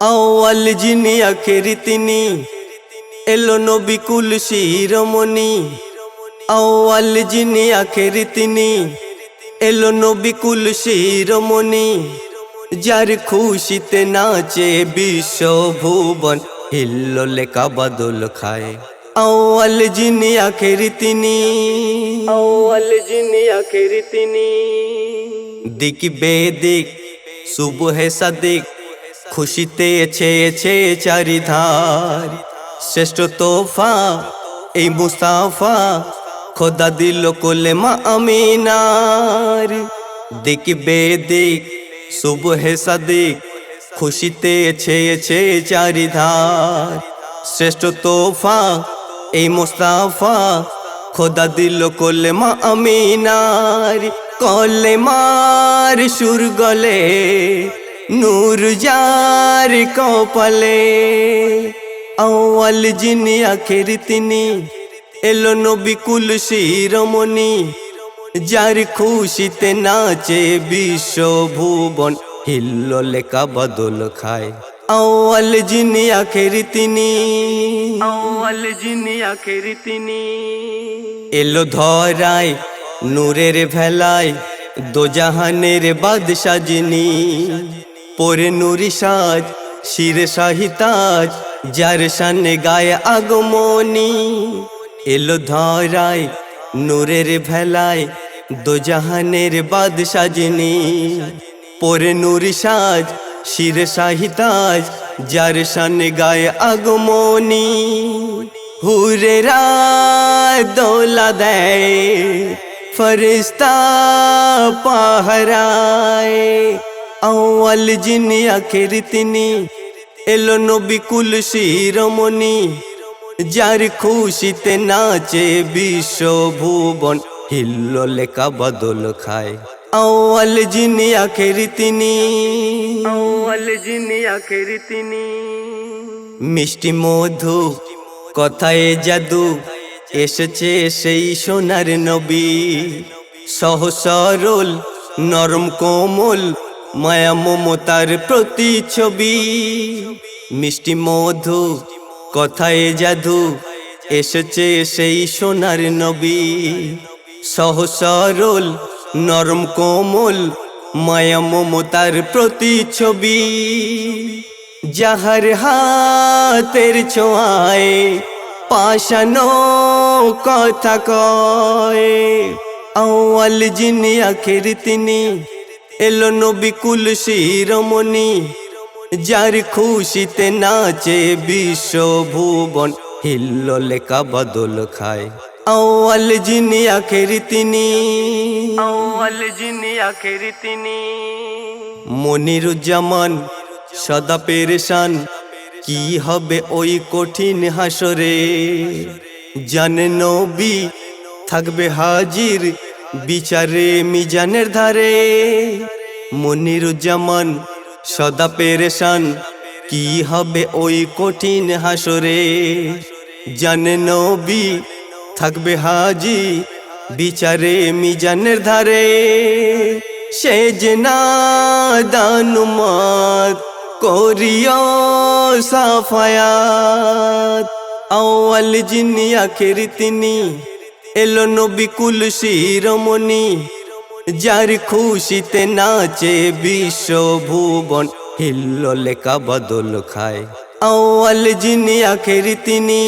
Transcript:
আওয়াল যিনি আখেরি তিনি। এলো নবী কুল শিরোমণি আওয়াল যিনি আখেরি তিনি। এলো নবী কুল শিরোমণি যার খুশিতে নাচে বিশ্ব ভুবন হিল্লোলে কাবাদুল খায়। আওয়াল যিনি আখেরি তিনি। আওয়াল যিনি আখেরি তিনি। দিক বেদিক সুবহে সাদিক। খুশিতে ছেয়েছে চারিধার। শ্রেষ্ঠ তোফা, এই মুস্তাফা, খোদা দিল কোলে মা আমিনার। দিক বেদিক সুবহে সাদিক, খুশিতে ছেয়েছে চারিধার। শ্রেষ্ঠ তোফা, এই মুস্তাফা, খোদা দিল কোলে মা আমিনার। কলে মার সুর গলে নূর যার কপালে আওয়াল যিনি আখের তিনি। এলো নবী কুল শিরোমণি যার খুশিতে নাচে বিশ্ব ভুবন হিল্লোলে কাবাদল খায় আওয়াল যিনি আখের তিনি। আওয়াল যিনি আখের তিনি। এলো ধরায় নূরের ভেলায় দোজাহানের বাদশা যিনি। পরে নুরি সাজ, শিরে শাহিতাজ যার সানে গায়ে আগমনি। এলো ধরায় নূরের ভেলায়, দোজাহানের বাদশা যিনি। পরে নুরি সাজ, শিরে শাহিতাজ যার সানে গায়ে আগমনি। হুরেরা দোলা দেয়, ফরিস্তা পাহরায়। আওয়াল যিনি আখের তিনি এলো নবী কুল শিরোমণি যার খুশিতে নাচে বিশ্ব ভুবন হিল্লোলে কাবাদল খায়। আওয়াল যিনি আখের তিনি আওয়াল যিনি আখের তিনি। মিষ্টি মধু কথায় জাদু এসেছে সেই সোনার নবী। সহ সরল নরম কোমল মায়া মমতার প্রতি ছবি। মিষ্টি মধু, কথায় জাদু, এসেছে সেই সোনার নবী। সহ সরল নরম কোমল, মায়া মমতার প্রতি ছবি। যাহার হাতের ছোঁয়ায় পাশানো কথা কয় আওয়াল যিনি আখের তিনি এলো নবী কুল শিরোমণি যার খুশিতে নাচে বিশ্ব ভুবন হিল্লোলে কাবাদল খায়। আওয়াল যিনি আখের তিনি। আওয়াল যিনি আখের তিনি। মনিরুজ্জামান সদা পেরেশান। কি হবে ওই কঠিন হাসরে? জানে নবী থাকবে হাজির বিচারে মিজানের ধারে, মনিরুজ্জামান সদা পেরেশান। কি হবে ওই কঠিন হাসরে? জানে নবী থাকবে হাজি বিচারে মিজানের ধারে। সে যে না দানুমাত করিও সাফায়াত, আওয়াল যিনি আখের তিনি এলো নবী কুলসি রমণী, যার খুশিতে নাচে বিশ্ব ভুবন লেখা বদল খায় আওয়াল যিনি আখের তিনি।